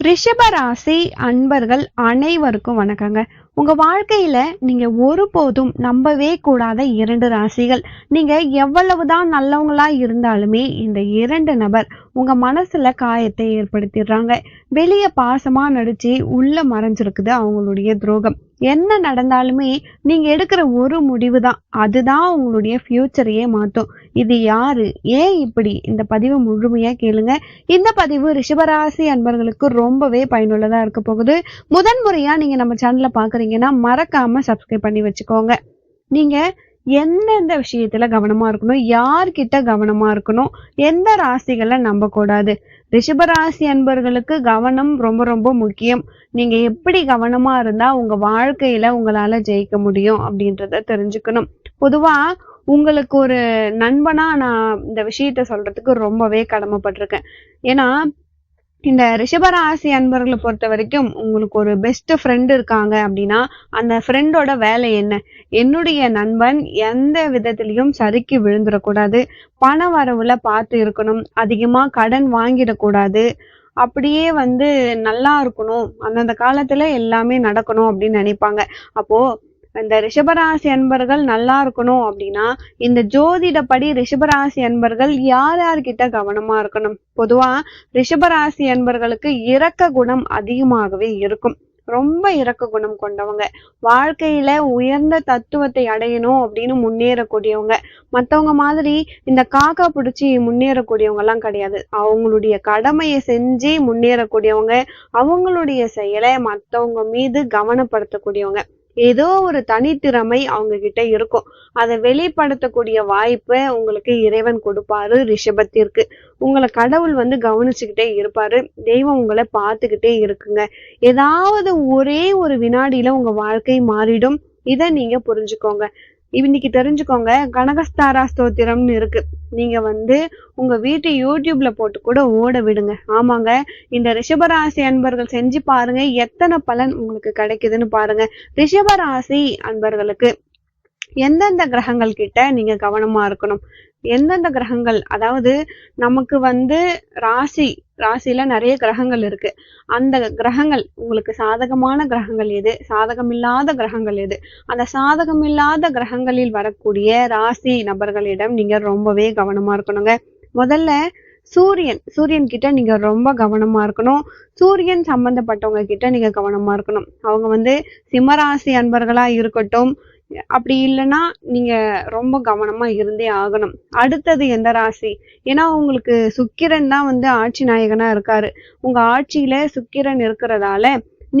ரிஷபராசி அன்பர்கள் அனைவருக்கும் வணக்கங்க. உங்க வாழ்க்கையில நீங்க ஒருபோதும் நம்பவே கூடாத இரண்டு ராசிகள். நீங்க எவ்வளவுதான் நல்லவங்களா இருந்தாலுமே இந்த இரண்டு நபர் உங்க மனசுல காயத்தை ஏற்படுத்திடுறாங்க. வெளியே பாசமா நடிச்சு உள்ள மறைஞ்சிருக்குது அவங்களுடைய துரோகம். என்ன நடந்தாலுமே நீங்க எடுக்கிற ஒரு முடிவு தான் அதுதான் உங்களுடைய ஃபியூச்சரையே மாத்தும். இது யாரு? ஏன் இப்படி? இந்த பதிவு முழுமையா கேளுங்க. இந்த பதிவு ரிஷபராசி அன்பர்களுக்கு ரொம்பவே பயனுள்ளதா இருக்க போகுது. முதன் முறையா நீங்க நம்ம சேனல்ல பாக்குறீங்கன்னா மறக்காம சப்ஸ்கிரைப் பண்ணி வச்சுக்கோங்க. நீங்க எந்தெந்த விஷயத்துல கவனமா இருக்கணும் யார்கிட்ட கவனமா இருக்கணும் எந்த ராசிகளை நம்பக்கூடாது. ரிஷபராசி அன்பர்களுக்கு கவனம் ரொம்ப ரொம்ப முக்கியம். நீங்க எப்படி கவனமா இருந்தா உங்க வாழ்க்கையில உங்களால ஜெயிக்க முடியும் அப்படின்றத தெரிஞ்சுக்கணும். பொதுவா உங்களுக்கு ஒரு நண்பனா நான் இந்த விஷயத்த சொல்றதுக்கு ரொம்பவே கடமைப்பட்டிருக்கேன். ஏன்னா இந்த ரிஷபராசி அன்பர்களை பொறுத்த வரைக்கும் உங்களுக்கு ஒரு பெஸ்ட் ஃப்ரெண்டு இருக்காங்க அப்படின்னா அந்த ஃப்ரெண்டோட வேலை என்ன? என்னுடைய நண்பன் எந்த விதத்திலையும் சறுக்கி விழுந்துடக்கூடாது. பண வரவுல பார்த்து இருக்கணும். அதிகமா கடன் வாங்கிடக்கூடாது. அப்படியே வந்து நல்லா இருக்கணும். அந்தந்த காலத்துல எல்லாமே நடக்கணும் அப்படின்னு நினைப்பாங்க. அப்போ இந்த ரிஷபராசி அன்பர்கள் நல்லா இருக்கணும் அப்படின்னா இந்த ஜோதிடப்படி ரிஷபராசி அன்பர்கள் யார் யார்கிட்ட கவனமா இருக்கணும்? பொதுவா ரிஷபராசி அன்பர்களுக்கு இரக்க குணம் அதிகமாகவே இருக்கும். ரொம்ப இறக்க குணம் கொண்டவங்க. வாழ்க்கையில உயர்ந்த தத்துவத்தை அடையணும் அப்படின்னு முன்னேறக்கூடியவங்க. மத்தவங்க மாதிரி இந்த காக்கா பிடிச்சி முன்னேறக்கூடியவங்க எல்லாம் கிடையாது. அவங்களுடைய கடமையை செஞ்சு முன்னேறக்கூடியவங்க. அவங்களுடைய செயலை மத்தவங்க மீது கவனப்படுத்தக்கூடியவங்க. ஏதோ ஒரு தனித்திறமை அவங்க கிட்ட இருக்கும். அதை வெளிப்படுத்தக்கூடிய வாய்ப்பை உங்களுக்கு இறைவன் கொடுப்பாரு ரிஷபத்திற்கு. உங்களை கடவுள் வந்து கவனிச்சுக்கிட்டே இருப்பாரு. தெய்வம் உங்களை பார்த்துக்கிட்டே இருக்குங்க. ஏதாவது ஒரே ஒரு வினாடியில உங்க வாழ்க்கை மாறிடும். இதை நீங்க புரிஞ்சுக்கோங்க. இன்னைக்கு தெரிஞ்சுக்கோங்க கனகஸ்தாரா ஸ்தோத்திரம்னு இருக்கு. நீங்க வந்து உங்க வீட்டு யூடியூப்ல போட்டு கூட ஓட விடுங்க. ஆமாங்க இந்த ரிஷபராசி அன்பர்கள் செஞ்சு பாருங்க எத்தனை பலன் உங்களுக்கு கிடைக்குதுன்னு பாருங்க. ரிஷபராசி அன்பர்களுக்கு எந்தெந்த கிரகங்கள் கிட்ட நீங்க கவனமா இருக்கணும்? எந்தெந்த கிரகங்கள் அதாவது நமக்கு வந்து ராசி ராசியில நிறைய கிரகங்கள் இருக்கு. அந்த கிரகங்கள் உங்களுக்கு சாதகமான கிரகங்கள் எது? சாதகமில்லாத கிரகங்கள் எது? அந்த சாதகமில்லாத கிரகங்களில் வரக்கூடிய ராசி நபர்களிடம் நீங்க ரொம்பவே கவனமா இருக்கணுங்க. முதல்ல சூரியன் சூரியன் கிட்ட நீங்க ரொம்ப கவனமா இருக்கணும். சூரியன் சம்பந்தப்பட்டவங்க கிட்ட நீங்க கவனமா இருக்கணும். அவங்க வந்து சிம்மராசி அன்பர்களா இருக்கட்டும் அப்படி இல்லைன்னா நீங்க ரொம்ப கவனமா இருந்தே ஆகணும். அடுத்தது எந்த ராசி? ஏன்னா உங்களுக்கு சுக்கிரன் தான் வந்து ஆட்சி நாயகனா இருக்காரு. உங்க ஆட்சியில சுக்கிரன் இருக்கிறதால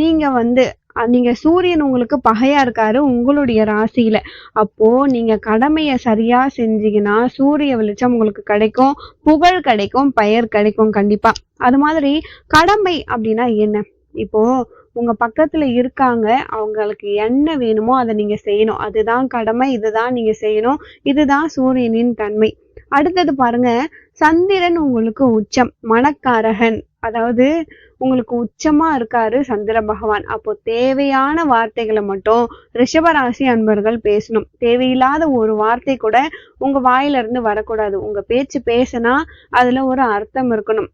நீங்க வந்து நீங்க சூரியன் உங்களுக்கு பகையா இருக்காரு உங்களுடைய ராசியில. அப்போ நீங்க கடமையை சரியா செஞ்சீங்கன்னா சூரிய வெளிச்சம் உங்களுக்கு கிடைக்கும் புகழ் கிடைக்கும் பெயர் கிடைக்கும் கண்டிப்பா. அது மாதிரி கடமை அப்படின்னா என்ன? இப்போ உங்க பக்கத்துல இருக்காங்க அவங்களுக்கு என்ன வேணுமோ அதை நீங்க செய்யணும். அதுதான் கடமை இதுதான் நீங்க செய்யணும். இதுதான் சூரியனின் தன்மை. அடுத்தது பாருங்க சந்திரன் உங்களுக்கு உச்சம் மனக்காரகன். அதாவது உங்களுக்கு உச்சமா இருக்காரு சந்திர பகவான். அப்போ தேவையான வார்த்தைகளை மட்டும் ரிஷபராசி அன்பர்கள் பேசணும். தேவையில்லாத ஒரு வார்த்தை கூட உங்க வாயில இருந்து வரக்கூடாது. உங்க பேச்சு பேசினா அதுல ஒரு அர்த்தம் இருக்கணும்.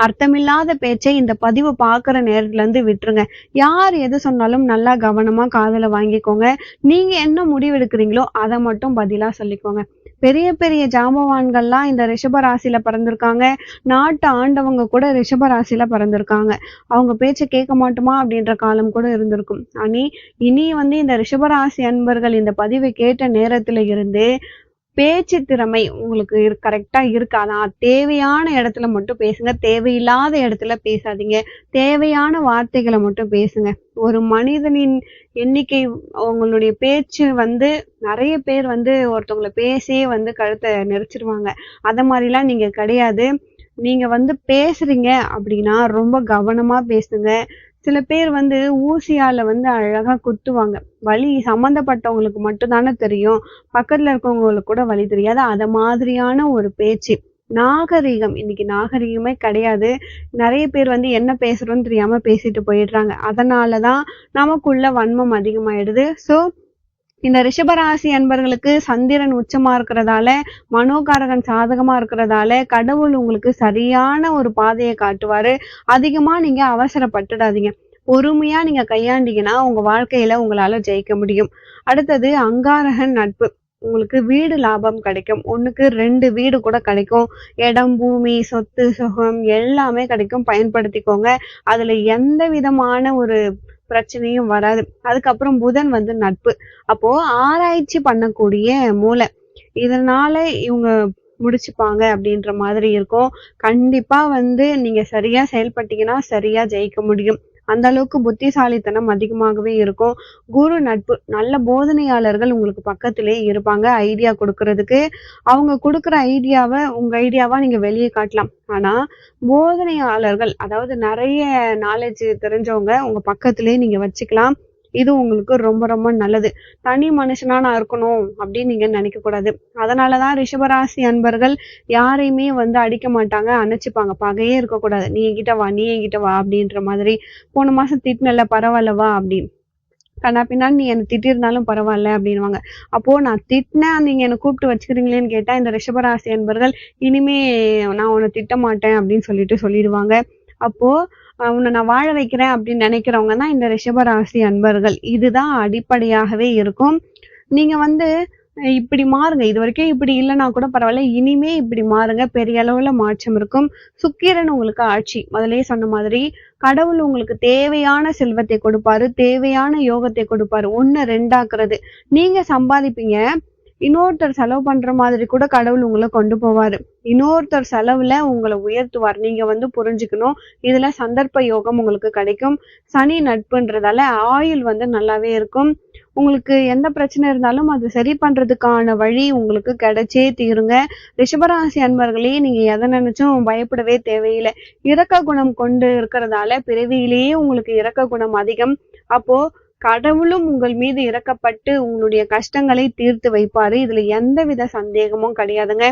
அர்த்தமில்லாத பேச்சை இந்த பதிவு பார்க்குற நேரத்துல இருந்து விட்டுருங்க. யார் எது சொன்னாலும் நல்லா கவனமா காதல வாங்கிக்கோங்க. நீங்க என்ன முடிவெடுக்கிறீங்களோ அதை மட்டும் பதிலா சொல்லிக்கோங்க. பெரிய பெரிய ஜாம்பவான்கள்லாம் இந்த ரிஷப ராசியில பிறந்திருக்காங்க. நாட்டு ஆண்டவங்க கூட ரிஷப ராசியில பிறந்திருக்காங்க. அவங்க பேச்சை கேட்க மாட்டோமா அப்படின்ற காலம் கூட இருந்திருக்கும். அனி இனி வந்து இந்த ரிஷபராசி அன்பர்கள் இந்த பதிவை கேட்ட நேரத்துல இருந்து பேச்சு திறமை உங்களுக்கு கரெக்டா இருக்காதா தேவையான இடத்துல மட்டும் பேசுங்க. தேவையில்லாத இடத்துல பேசாதீங்க. தேவையான வார்த்தைகளை மட்டும் பேசுங்க. ஒரு மனிதனின் எண்ணிக்கை அவங்களுடைய பேச்சு வந்து நிறைய பேர் வந்து ஒருத்தவங்களை பேசியே வந்து கழுத்தை நெரிச்சிருவாங்க. அதை மாதிரிலாம் நீங்க கிடையாது. நீங்க வந்து பேசுறீங்க அப்படின்னா ரொம்ப கவனமா பேசுங்க. சில பேர் வந்து ஊசியால வந்து அழகா குத்துவாங்க. வலி சம்மந்தப்பட்டவங்களுக்கு மட்டும்தானே தெரியும். பக்கத்துல இருக்கவங்களுக்கு கூட வலி தெரியாது. அத மாதிரியான ஒரு பேச்சு. நாகரிகம். இன்னைக்கு நாகரிகமே கிடையாது. நிறைய பேர் வந்து என்ன பேசுறோம்னு தெரியாம பேசிட்டு போயிடுறாங்க. அதனாலதான் நமக்குள்ள வன்மம் அதிகமாயிடுது. சோ இந்த ரிஷபராசி அன்பர்களுக்கு சந்திரன் உச்சமா இருக்கிறதால மனோகாரகன் சாதகமா இருக்கிறதால கடவுள் உங்களுக்கு சரியான ஒரு பாதையை காட்டுவாரு. அதிகமா நீங்க அவசரப்பட்டுடாதீங்க. பொறுமையா நீங்க கையாண்டீங்கன்னா உங்க வாழ்க்கையில உங்களால ஜெயிக்க முடியும். அடுத்தது அங்காரகன் நட்பு. உங்களுக்கு வீடு லாபம் கிடைக்கும். ஒண்ணுக்கு ரெண்டு வீடு கூட கிடைக்கும். இடம் பூமி சொத்து சுகம் எல்லாமே கிடைக்கும். பயன்படுத்திக்கோங்க. அதுல எந்த விதமான ஒரு பிரச்சனையும் வராது. அதுக்கப்புறம் புதன் வந்து நட்பு. அப்போ ஆராய்ச்சி பண்ணக்கூடிய மூளை. இதனால இவங்க முடிச்சுப்பாங்க அப்படின்ற மாதிரி இருக்கும். கண்டிப்பா வந்து நீங்க சரியா செயல்பட்டீங்கன்னா சரியா ஜெயிக்க முடியும். அந்த அளவுக்கு புத்திசாலித்தனம் அதிகமாகவே இருக்கும். குரு நட்பு நல்ல போதனையாளர்கள் உங்களுக்கு பக்கத்திலே இருப்பாங்க ஐடியா கொடுக்கறதுக்கு. அவங்க கொடுக்குற ஐடியாவை உங்க ஐடியாவா நீங்க வெளியே காட்டலாம். ஆனா போதனையாளர்கள் அதாவது நிறைய நாலேஜ் தெரிஞ்சவங்க உங்க பக்கத்திலே நீங்க வச்சுக்கலாம். இது உங்களுக்கு ரொம்ப ரொம்ப நல்லது. தனி மனுஷனா நான் இருக்கணும் அப்படின்னு நீங்க நினைக்க கூடாது அதனாலதான் ரிஷபராசி அன்பர்கள் யாரையுமே வந்து அடிக்க மாட்டாங்க அணைச்சுப்பாங்க. பகையே இருக்கக்கூடாது. நீ என்கிட்ட வா நீ என்கிட்ட வா அப்படின்ற மாதிரி போன மாசம் திட்டினல பரவாயில்ல வா அப்படின்னு கண்ணா பின்னாடி நீ என்னை திட்டிருந்தாலும் பரவாயில்ல அப்படின்னுவாங்க. அப்போ நான் திட்டினேன் நீங்க என்னை கூப்பிட்டு வச்சுக்கிறீங்களேன்னு கேட்டா இந்த ரிஷபராசி அன்பர்கள் இனிமே நான் உன்னை திட்ட மாட்டேன் அப்படின்னு சொல்லிட்டு சொல்லிடுவாங்க. அப்போ உன்னை நான் வாழ வைக்கிறேன் அப்படின்னு நினைக்கிறவங்க தான் இந்த ரிஷபராசி அன்பர்கள். இதுதான் அடிப்படையாகவே இருக்கும். நீங்க வந்து இப்படி மாறுங்க. இது வரைக்கும் இப்படி இல்லைன்னா கூட பரவாயில்ல. இனிமே இப்படி மாறுங்க. பெரிய அளவுல மாற்றம் இருக்கும். சுக்கிரன் உங்களுக்கு ஆட்சி. முதலே சொன்ன மாதிரி கடவுள் உங்களுக்கு தேவையான செல்வத்தை கொடுப்பாரு. தேவையான யோகத்தை கொடுப்பாரு. ஒண்ணு ரெண்டாக்குறது. நீங்க சம்பாதிப்பீங்க. இன்னொருத்தர் செலவு பண்ற மாதிரி கூட கடவுள் உங்களை கொண்டு போவாரு. இன்னொருத்தர் செலவுல உங்களை உயர்த்துவார். நீங்க வந்து புரிஞ்சுக்கணும். இதுல சந்தர்ப்ப யோகம் உங்களுக்கு கிடைக்கும். சனி நட்புன்றதால ஆயுள் வந்து நல்லாவே இருக்கும். உங்களுக்கு எந்த பிரச்சனை இருந்தாலும் அது சரி பண்றதுக்கான வழி உங்களுக்கு கிடைச்சே தீருங்க. ரிஷபராசி அன்பர்களே நீங்க எதை நினைச்சும் பயப்படவே தேவையில்லை. இரக்க குணம் கொண்டு இருக்கிறதால பிறவியிலேயே உங்களுக்கு இரக்க குணம் அதிகம். அப்போ கடவுளும் உங்கள் மீது இறக்கப்பட்டு உங்களுடைய கஷ்டங்களை தீர்த்து வைப்பாரு. இதுல எந்தவித சந்தேகமும் கிடையாதுங்க.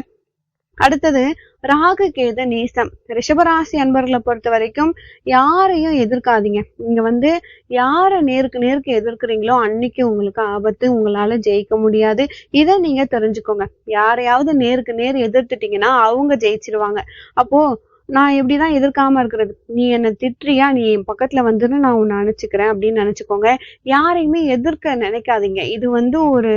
அடுத்தது ராகு கேது நேசம். ரிஷபராசி அன்பர்களை பொறுத்த வரைக்கும் யாரையும் எதிர்க்காதீங்க. நீங்க வந்து யாரை நேருக்கு நேருக்கு எதிர்க்கிறீங்களோ அன்னைக்கு உங்களுக்கு ஆபத்து உங்களால ஜெயிக்க முடியாது. இதை நீங்க தெரிஞ்சுக்கோங்க. யாரையாவது நேருக்கு நேர் எதிர்த்துட்டீங்கன்னா அவங்க ஜெயிச்சிருவாங்க. அப்போ நான் எப்படிதான் எதிர்க்காம இருக்கிறது? நீ என்னை திட்டுறியா? நீ என் பக்கத்துல வந்துன்னு நான் உன்னை அணைச்சுக்கிறேன் அப்படின்னு நினைச்சுக்கோங்க. யாரையுமே எதிர்க்க நினைக்காதீங்க. இது வந்து ஒரு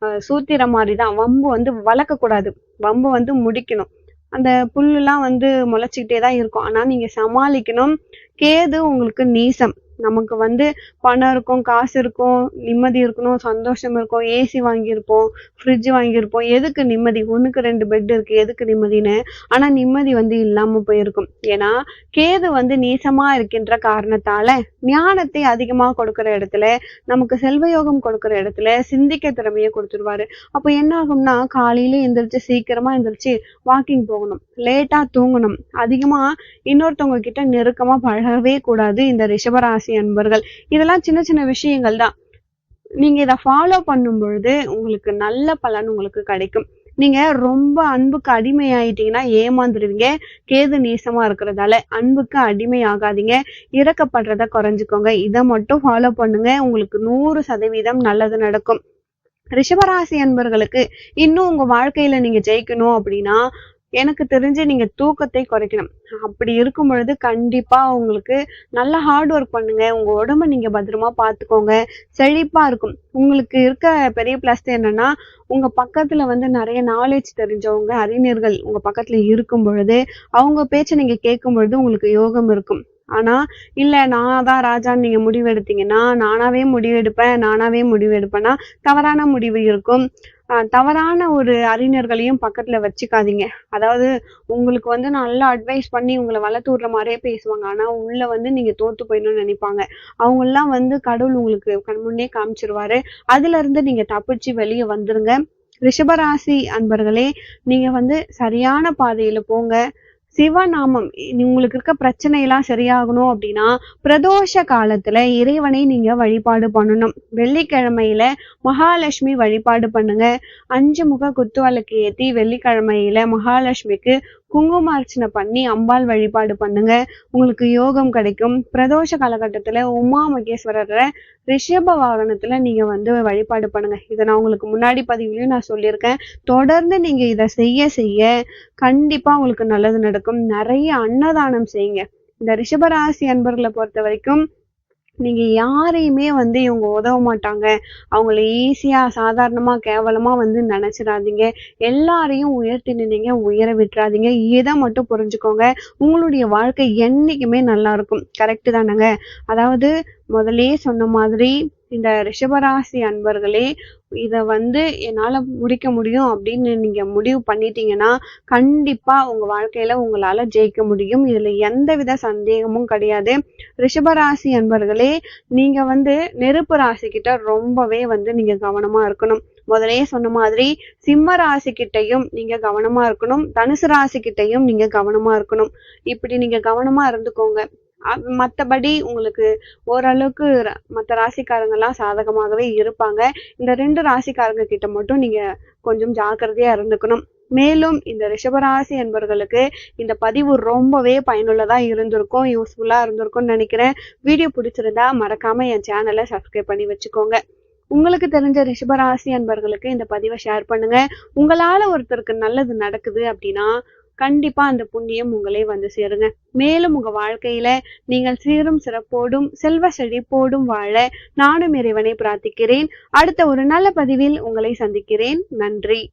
அஹ், சூத்திரம் மாதிரிதான். வம்பு வந்து வளர்க்கக்கூடாது வம்பு வந்து முடிக்கணும். அந்த புல்லுலாம் வந்து முளைச்சிக்கிட்டே தான் இருக்கும். ஆனா நீங்க சமாளிக்கணும். கேது உங்களுக்கு நீசம். நமக்கு வந்து பணம் இருக்கும் காசு இருக்கும் நிம்மதி இருக்கணும் சந்தோஷம் இருக்கும் ஏசி வாங்கியிருப்போம் ஃப்ரிட்ஜ் வாங்கியிருப்போம். எதுக்கு நிம்மதி? ஒண்ணுக்கு ரெண்டு பெட் இருக்கு எதுக்கு நிம்மதின்னு? ஆனா நிம்மதி வந்து இல்லாம போயிருக்கும். ஏன்னா கேது வந்து நீசமா இருக்கின்ற காரணத்தால ஞானத்தை அதிகமா கொடுக்கிற இடத்துல நமக்கு செல்வயோகம் கொடுக்கிற இடத்துல சிந்திக்க திறமையை கொடுத்துருவாரு. அப்போ என்ன ஆகும்னா காலையில எந்திரிச்சு சீக்கிரமா எந்திரிச்சு வாக்கிங் போகணும். லேட்டா தூங்கணும். அதிகமா இன்னொருத்தவங்க கிட்ட நெருக்கமா பழகவே கூடாது இந்த ரிஷபராசி அன்பர்கள் இதெல்லாம் சின்ன சின்ன விஷயங்கள் தான். நீங்க இதை ஃபாலோ பண்ணும் பொழுது உங்களுக்கு நல்ல பலன் உங்களுக்கு கிடைக்கும். நீங்க ரொம்ப அன்புக்கு அடிமையாயிட்டீங்கன்னா ஏமாந்துருவீங்க கேது நீசமா இருக்கிறதால அன்புக்கு அடிமை ஆகாதீங்க இறக்கப்படுறத குறைஞ்சுக்கோங்க. இதை மட்டும் ஃபாலோ பண்ணுங்க. உங்களுக்கு நூறு சதவீதம் நல்லது நடக்கும். ரிஷபராசி அன்பர்களுக்கு இன்னும் உங்க வாழ்க்கையில நீங்க ஜெயிக்கணும் அப்படின்னா எனக்கு தெரிஞ்சு நீங்க தூக்கத்தை குறைக்கணும். அப்படி இருக்கும் பொழுது கண்டிப்பா உங்களுக்கு நல்ல ஹார்ட் ஒர்க் பண்ணுங்க. உங்க உடம்ப நீங்க பத்திரமா பாத்துக்கோங்க. செழிப்பா இருக்கும். உங்களுக்கு இருக்க பெரிய பிளஸ் என்னன்னா உங்க பக்கத்துல வந்து நிறைய நாலேஜ் தெரிஞ்சவங்க அறிஞர்கள் உங்க பக்கத்துல இருக்கும் பொழுது அவங்க பேச்சை நீங்க கேட்கும் பொழுது உங்களுக்கு யோகம் இருக்கும். ஆனா இல்ல நான் தான் ராஜான்னு நீங்க முடிவு எடுத்தீங்கன்னா நானாவே முடிவு எடுப்பேன் நானாவே முடிவு எடுப்பேன்னா தவறான முடிவு இருக்கும். தவறான ஒரு அறிஞர்களையும் பக்கத்துல வச்சுக்காதீங்க. அதாவது உங்களுக்கு வந்து நல்லா அட்வைஸ் பண்ணி உங்களை வளர்த்து விடுற மாதிரியே பேசுவாங்க. ஆனா உள்ள வந்து நீங்க தோத்து போயிடணும்னு நினைப்பாங்க. அவங்க எல்லாம் வந்து கடவுள் உங்களுக்கு கண்முன்னே காமிச்சிருவாரு. அதுல இருந்து நீங்க தப்பிச்சு வெளியே வந்துருங்க. ரிஷபராசி அன்பர்களே நீங்க வந்து சரியான பாதையில போங்க. சிவநாமம் உங்களுக்கு இருக்க பிரச்சனை எல்லாம் சரியாகணும் அப்படின்னா பிரதோஷ காலத்துல இறைவனை நீங்க வழிபாடு பண்ணணும். வெள்ளிக்கிழமையில மகாலட்சுமி வழிபாடு பண்ணுங்க. அஞ்சு முக குத்துவிளக்கு ஏத்தி வெள்ளிக்கிழமையில மகாலட்சுமிக்கு குங்குமார்ச்சனை பண்ணி அம்பாள் வழிபாடு பண்ணுங்க. உங்களுக்கு யோகம் கிடைக்கும். பிரதோஷ காலகட்டத்தில் உமா மகேஸ்வரரை ரிஷப வாகனத்தில் நீங்கள் வந்து வழிபாடு பண்ணுங்க. இதை நான் உங்களுக்கு முன்னாடி பதிவுலையும் நான் சொல்லியிருக்கேன். தொடர்ந்து நீங்கள் இதை செய்ய செய்ய கண்டிப்பாக உங்களுக்கு நல்லது நடக்கும். நிறைய அன்னதானம் செய்யுங்க. இந்த ரிஷபராசி அன்பர்களை பொறுத்த வரைக்கும் நீங்க யாரையுமே வந்து இவங்க உதவ மாட்டாங்க. அவங்கள ஈஸியா சாதாரணமா கேவலமா வந்து நினைச்சிடாதீங்க. எல்லாரையும் உயர்த்தி நின்றீங்க உயர விட்டுறாதீங்க. இதை மட்டும் புரிஞ்சுக்கோங்க. உங்களுடைய வாழ்க்கை என்னைக்குமே நல்லா இருக்கும். தானேங்க? அதாவது முதலே சொன்ன மாதிரி இந்த ரிஷபராசி அன்பர்களே இதை வந்து என்னால் முடிக்க முடியும் அப்படின்னு நீங்கள் முடிவு பண்ணிட்டீங்கன்னா கண்டிப்பாக உங்கள் வாழ்க்கையில் உங்களால் ஜெயிக்க முடியும். இதில் எந்தவித சந்தேகமும் கிடையாது. ரிஷபராசி அன்பர்களே நீங்கள் வந்து நெருப்பு ராசிக்கிட்ட ரொம்பவே வந்து நீங்கள் கவனமாக இருக்கணும். முதலே சொன்ன மாதிரி சிம்ம ராசி கிட்டையும் நீங்க கவனமா இருக்கணும். தனுசு ராசி கிட்டையும் நீங்க கவனமா இருக்கணும். இப்படி நீங்க கவனமா இருந்துக்கோங்க. மற்றபடி உங்களுக்கு ஓரளவுக்கு மற்ற ராசிக்காரங்கெல்லாம் சாதகமாகவே இருப்பாங்க. இந்த ரெண்டு ராசிக்காரங்க கிட்ட மட்டும் நீங்கள் கொஞ்சம் ஜாக்கிரதையாக இருந்துக்கணும். மேலும் இந்த ரிஷபராசி என்பவர்களுக்கு இந்த பதிவு ரொம்பவே பயனுள்ளதா இருந்திருக்கும் யூஸ்ஃபுல்லா இருந்திருக்கும்னு நினைக்கிறேன். வீடியோ பிடிச்சிருந்தா மறக்காம என் சேனலை சப்ஸ்கிரைப் பண்ணி வச்சுக்கோங்க. உங்களுக்கு தெரிஞ்ச ரிஷபராசி அன்பர்களுக்கு இந்த பதிவை ஷேர் பண்ணுங்க. உங்களால ஒருத்தருக்கு நல்லது நடக்குது அப்படின்னா கண்டிப்பா அந்த புண்ணியம் உங்களே வந்து சேருங்க. மேலும் உங்க வாழ்க்கையில நீங்கள் சீரும் சிறப்போடும் செல்வ செழிப்போடும் வாழ நானும் இறைவனை பிரார்த்திக்கிறேன். அடுத்த ஒரு நல்ல பதிவில் உங்களை சந்திக்கிறேன். நன்றி.